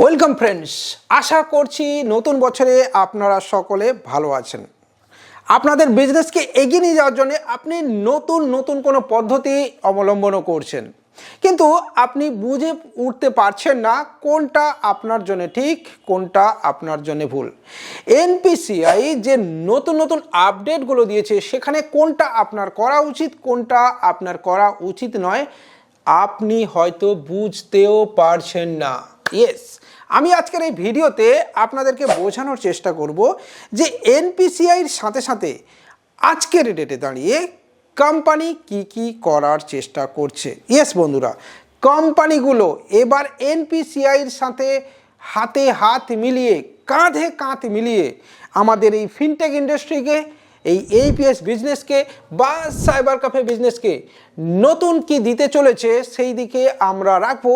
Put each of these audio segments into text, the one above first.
Welcome friends আশা করছি নতুন বছরে আপনারা সকলে ভালো আছেন। আপনাদের বিজনেসকে এগিয়ে নিয়ে যাওয়ার জন্য আপনি নতুন নতুন কোনো পদ্ধতি অবলম্বনও করছেন। কিন্তু আপনি বুঝে উঠতে পারছেন না কোনটা আপনার জন্য ঠিক, কোনটা আপনার জন্য ভুল। এনপিসিআই যে নতুন নতুন আপডেটগুলো দিয়েছে, সেখানে কোনটা আপনার করা উচিত, কোনটা আপনার করা উচিত নয়, আপনি হয়তো বুঝতেও পারছেন না। ইয়েস আমি আজকের এই ভিডিওতে আপনাদেরকে বোঝানোর চেষ্টা করব যে এনপিসিআইয়ের সাথে সাথে আজকের ডেটে দাঁড়িয়ে কোম্পানি কি কি করার চেষ্টা করছে। ইয়েস বন্ধুরা কোম্পানিগুলো এবার এনপিসিআইয়ের সাথে হাতে হাত মিলিয়ে, কাঁধে কাঁধ মিলিয়ে আমাদের এই ফিনটেক ইন্ডাস্ট্রিকে এই এইপিএস বিজনেসকে বা সাইবার ক্যাফে বিজনেসকে নতুন কি দিতে চলেছে সেই দিকে আমরা রাখব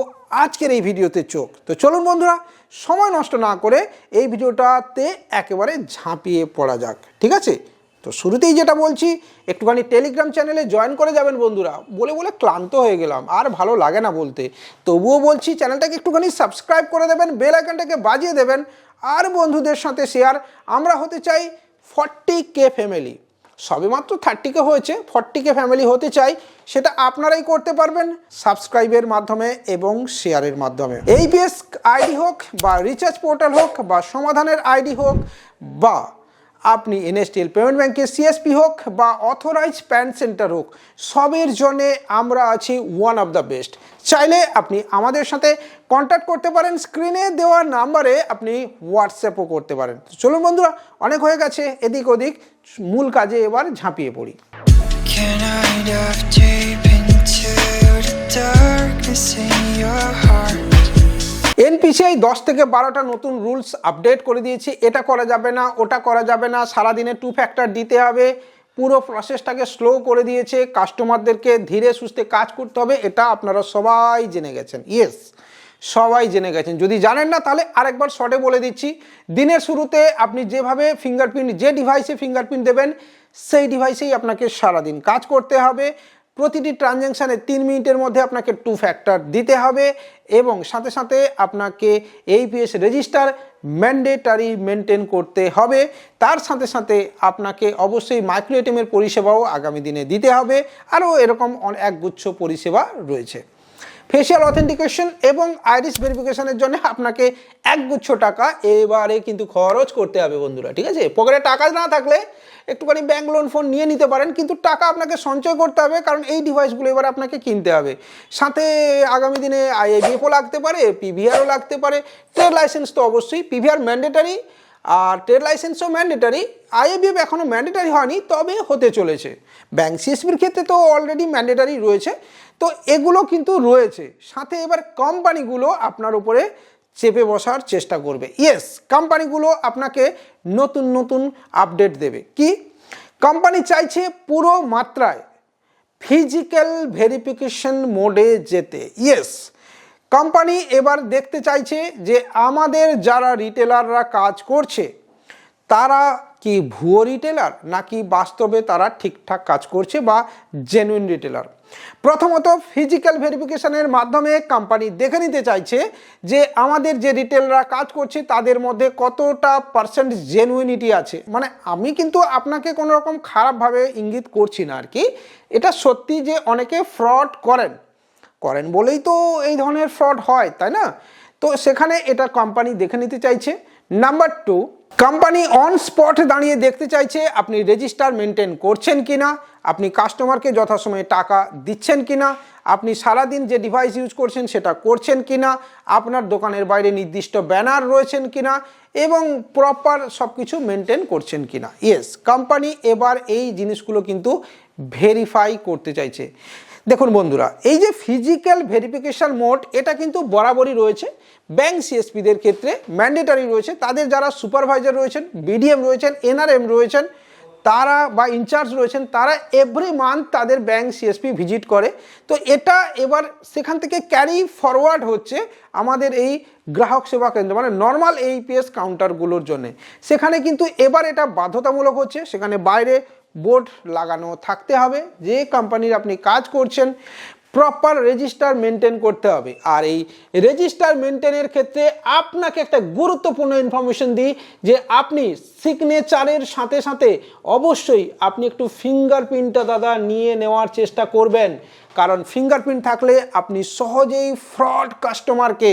আজকের এই ভিডিওতে চোখ। তো চলুন বন্ধুরা, সময় নষ্ট না করে এই ভিডিওটাতে একেবারে ঝাঁপিয়ে পড়া যাক, ঠিক আছে? তো শুরুতেই যেটা বলছি, একটুখানি টেলিগ্রাম চ্যানেলে জয়েন করে যাবেন বন্ধুরা। বলে বলে ক্লান্ত হয়ে গেলাম, আর ভালো লাগে না বলতে। তবুও বলছি চ্যানেলটাকে একটুখানি সাবস্ক্রাইব করে দেবেন বেল আইকনটাকে বাজিয়ে দেবেন, আর বন্ধুদের সাথে শেয়ার আমরা হতে চাই ফর্টি কে ফ্যামিলি। সবেমাত্র থার্টি কে হয়েছে, ফর্টি কে ফ্যামিলি হতে চাই, সেটা আপনারাই করতে পারবেন সাবস্ক্রাইবের মাধ্যমে এবং শেয়ারের মাধ্যমে। এই এইপিএস আইডি হোক বা রিচার্জ পোর্টাল হোক বা সমাধানের আইডি হোক বা আপনি এনএসটিএল পেমেন্ট ব্যাংকের সিএসপি হোক বা অথরাইজ প্যান সেন্টার হোক, সবের জন্যে আমরা আছি ওয়ান অফ দ্য বেস্ট চাইলে আপনি আমাদের সাথে কন্ট্যাক্ট করতে পারেন স্ক্রিনে দেওয়া নাম্বারে আপনি হোয়াটসঅ্যাপও করতে পারেন। চলুন বন্ধুরা, অনেক হয়ে গেছে, এদিক ওদিক, মূল কাজে এবার ঝাঁপিয়ে পড়ি। Can I dive deep into the darkness in your heart? NPCI দশ থেকে বারোটা নতুন রুলস আপডেট করে দিয়েছে। এটা করা যাবে না, ওটা করা যাবে না, সারাদিনে টু ফ্যাক্টর দিতে হবে। পুরো প্রসেসটাকে স্লো করে দিয়েছে। কাস্টমারদেরকে ধীরে সুস্থে কাজ করতে হবে, এটা আপনারা সবাই জেনে গেছেন। ইয়েস সবাই জেনে গেছেন। যদি জানেন না, তাহলে আরেকবার শর্টে বলে দিচ্ছি। দিনের শুরুতে আপনি যেভাবে ফিঙ্গারপ্রিন্ট যে ডিভাইসে ফিঙ্গারপ্রিন্ট দেবেন, সেই ডিভাইসেই আপনাকে সারাদিন কাজ করতে হবে। প্রতিটি ট্রানজ্যাকশানে তিন মিনিটের মধ্যে আপনাকে টু ফ্যাক্টর দিতে হবে এবং সাথে সাথে আপনাকে এইপিএস রেজিস্টার ম্যান্ডেটারি মেনটেন করতে হবে। তার সাথে সাথে আপনাকে অবশ্যই মাইক্রো এটিএমের পরিষেবাও আগামী দিনে দিতে হবে। আরও এরকম একগুচ্ছ পরিষেবা রয়েছে। ফেশিয়াল অথেন্টিকেশন এবং আইরিস ভেরিফিকেশনের জন্য আপনাকে একগুচ্ছ টাকা এবারে কিন্তু খরচ করতে হবে বন্ধুরা, ঠিক আছে? পকেটে টাকা না থাকলে একটুখানি ব্যাঙ্ক লোন ফোন নিয়ে নিতে পারেন, কিন্তু টাকা আপনাকে সঞ্চয় করতে হবে, কারণ এই ডিভাইসগুলো এবার আপনাকে কিনতে হবে। সাথে আগামী দিনে আইএবিএফও লাগতে পারে পিভিআরও লাগতে পারে ট্রেড লাইসেন্স তো অবশ্যই পিভিআর ম্যান্ডেটারি আর ট্রেড লাইসেন্সও ম্যান্ডেটারি আইএবিএফ এখনও ম্যান্ডেটারি হয়নি, তবে হতে চলেছে। ব্যাংক সিএসপির ক্ষেত্রে তো অলরেডি ম্যান্ডেটারি রয়েছে। তো এগুলো কিন্তু রয়েছে। সাথে এবার কোম্পানিগুলো আপনার উপরে চেপে বসার চেষ্টা করবে। ইয়েস কোম্পানিগুলো আপনাকে নতুন নতুন আপডেট দেবে। কি? কোম্পানি চাইছে পুরো মাত্রায় ফিজিক্যাল ভেরিফিকেশন মোডে যেতে। ইয়েস কোম্পানি এবার দেখতে চাইছে যে আমাদের যারা রিটেলাররা কাজ করছে, তারা কি ভুয়ো রিটেলার নাকি বাস্তবে তারা ঠিকঠাক কাজ করছে বা জেনুইন রিটেলার প্রথমত ফিজিক্যাল ভেরিফিকেশনের মাধ্যমে কোম্পানি দেখে নিতে চাইছে যে আমাদের যে রিটেলরা কাজ করছে, তাদের মধ্যে কতটা পার্সেন্ট জেনুইনিটি আছে। মানে আমি কিন্তু আপনাকে কোনো রকম খারাপভাবে ইঙ্গিত করছি না আর কি। এটা সত্যি যে অনেকে ফ্রড করেন। করেন বলেই তো এই ধরনের ফ্রড হয়, তাই না? তো সেখানে এটা কোম্পানি দেখে নিতে চাইছে। Number two company on spot দাঁড়িয়ে দেখতে চাইছে আপনি রেজিস্টার মেনটেন করছেন কি না আপনি কাস্টমারকে যথাসময়ে টাকা দিচ্ছেন কি না আপনি সারাদিন যে ডিভাইস ইউজ করছেন সেটা করছেন কি না আপনার দোকানের বাইরে নির্দিষ্ট ব্যানার রয়েছেন কি না এবং প্রপার সব কিছু মেনটেন করছেন কি না ইয়েস কোম্পানি এবার এই জিনিসগুলো কিন্তু ভেরিফাই করতে চাইছে। দেখুন বন্ধুরা, এই যে ফিজিক্যাল ভেরিফিকেশান মোড এটা কিন্তু বরাবরই রয়েছে। ব্যাংক সিএসপিদের ক্ষেত্রে ম্যান্ডেটারি রয়েছে। তাদের যারা সুপারভাইজার রয়েছেন বিডিএম রয়েছেন এনআরএম রয়েছেন, তারা বা ইনচার্জ রয়েছেন, তারা এভরি মান্থ তাদের ব্যাংক সিএসপি ভিজিট করে। তো এটা এবার সেখান থেকে ক্যারি ফরওয়ার্ড হচ্ছে আমাদের এই গ্রাহক সেবা কেন্দ্র মানে নর্মাল এইপিএস কাউন্টারগুলোর জন্য। সেখানে কিন্তু এবার এটা বাধ্যতামূলক হচ্ছে। সেখানে বাইরে বোর্ড লাগানো থাকতে হবে, যে কোম্পানির আপনি কাজ করছেন প্রপার রেজিস্টার মেনটেন করতে হবে। আর এই রেজিস্টার মেনটেনের ক্ষেত্রে আপনাকে একটা গুরুত্বপূর্ণ ইনফরমেশন দিই, যে আপনি সিগনেচারের সাথে সাথে অবশ্যই আপনি একটু ফিঙ্গারপ্রিন্টটা দাদা নিয়ে নেওয়ার চেষ্টা করবেন। কারণ ফিঙ্গারপ্রিন্ট থাকলে আপনি সহজেই ফ্রড কাস্টমারকে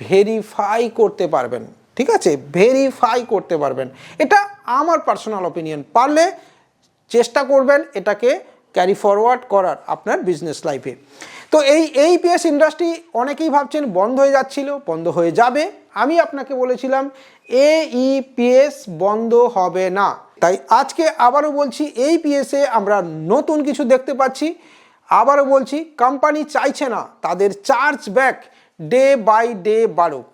ভেরিফাই করতে পারবেন। ঠিক আছে? ভেরিফাই করতে পারবেন। এটা আমার পার্সোনাল অপিনিয়ন পারলে চেষ্টা করবেন এটাকে ক্যারি ফরওয়ার্ড করার আপনার বিজনেস লাইফে তো এই এই পিএস ইন্ডাস্ট্রি অনেকেই ভাবছেন বন্ধ হয়ে যাচ্ছিল, বন্ধ হয়ে যাবে। আমি আপনাকে বলেছিলাম এ পিএস বন্ধ হবে না। তাই আজকে আবারও বলছি, এই পিএসে আমরা নতুন কিছু দেখতে পাচ্ছি। আবারও বলছি কোম্পানি চাইছে না, তাদের charge back day by day বাড়ুক।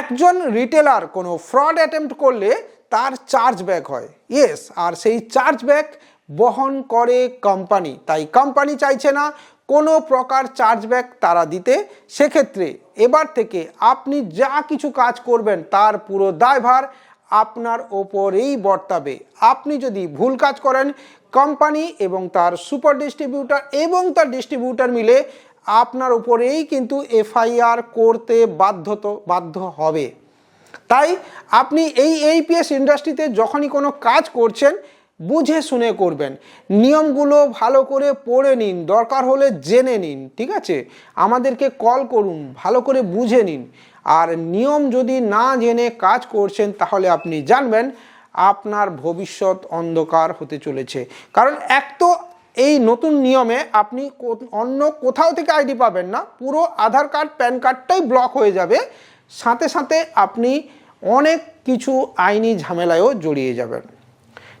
একজন রিটেলার কোনো ফ্রড অ্যাটেম্প্ট করলে তার চার্জ ব্যাক হয়। ইয়েস আর সেই চার্জ ব্যাক বহন করে কোম্পানি তাই কোম্পানি চাইছে না কোনো প্রকার চার্জ ব্যাক তারা দিতে। সেক্ষেত্রে এবার থেকে আপনি যা কিছু কাজ করবেন তার পুরো দায়ভার আপনার ওপরেই বর্তাবে। আপনি যদি ভুল কাজ করেন কোম্পানি এবং তার সুপার ডিস্ট্রিবিউটার এবং তার ডিস্ট্রিবিউটার মিলে আপনার উপরেই কিন্তু এফআইআর করতে বাধ্যত বাধ্য হবে। তাই আপনি এই এইপিএস ইন্ডাস্ট্রিতে যখনই কোনো কাজ করছেন, বুঝে শুনে করবেন। নিয়মগুলো ভালো করে পড়ে নিন, দরকার হলে জেনে নিন, ঠিক আছে? আমাদেরকে কল করুন, ভালো করে বুঝে নিন। আর নিয়ম যদি না জেনে কাজ করছেন, তাহলে আপনি জানবেন আপনার ভবিষ্যৎ অন্ধকার হতে চলেছে। কারণ এক তো এই নতুন নিয়মে আপনি অন্য কোথাও থেকে আইডি পাবেন না, পুরো আধার কার্ড, প্যান কার্ডটাই ব্লক হয়ে যাবে। সাথে সাথে আপনি অনেক কিছু আইনি ঝামেলায়ও জড়িয়ে যাবেন।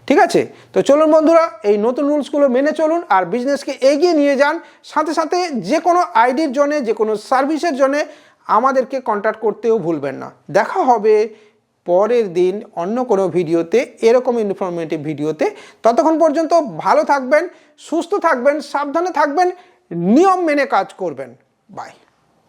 ঠিক আছে? তো চলুন বন্ধুরা, এই নতুন রুলসগুলো মেনে চলুন আর বিজনেসকে এগিয়ে নিয়ে যান। সাথে সাথে যে কোনো আইডির জন্য যে কোনো সার্ভিসের জন্য আমাদেরকে কন্ট্যাক্ট করতেও ভুলবেন না। দেখা হবে পরের দিন অন্য কোনো ভিডিওতে, এরকম ইনফরমেটিভ ভিডিওতে। ততক্ষণ পর্যন্ত ভালো থাকবেন, সুস্থ থাকবেন, সাবধানে থাকবেন, নিয়ম মেনে কাজ করবেন। বাই